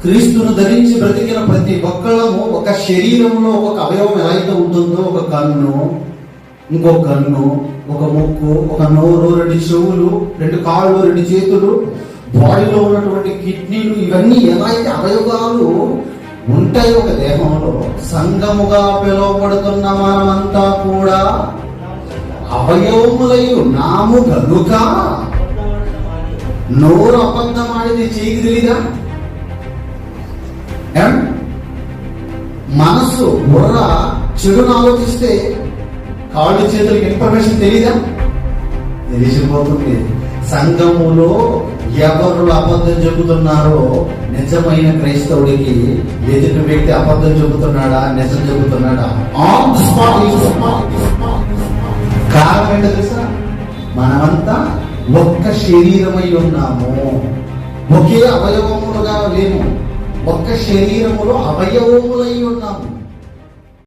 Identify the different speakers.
Speaker 1: క్రీస్తును ధరించి బ్రతికిన ప్రతి ఒక్కళ్ళము ఒక శరీరంలో ఒక అవయవం ఎలా అయితే ఉంటుందో ఒక కన్ను ఇంకో కన్ను ఒక ముక్కు ఒక నోరు రెండు చెవులు రెండు కాళ్ళు రెండు చేతులు బాడీలో ఉన్నటువంటి కిడ్నీలు ఇవన్నీ ఎలా అయితే అవయవాలు ఉంటాయి ఒక దేహంలో సంగముగా పిలువబడుతున్న మనమంతా కూడా అవయవములై నాము కనుక నోరు అబద్ధం ఆడితే మనసు బుర్ర చెడును ఆలోచిస్తే కాళ్ళు చేతులకి ఇన్ఫర్మేషన్ తెలియదా తెలిసిపోతుంది. సంఘములో ఎవరు అబద్ధం చెబుతున్నారో నిజమైన క్రైస్తవుడికి ఎదుటి వ్యక్తి అబద్ధం చెబుతున్నాడా నిజం చెబుతున్నాడా? ఆన్ ది స్పాట్ కారణం ఏంటో తెలుసా? మనమంతా ఒక్క శరీరమై ఉన్నాము. ఒకే అవయవములుగా లేము. ఒక్క శరీరములో అవయవములై ఉన్నాము.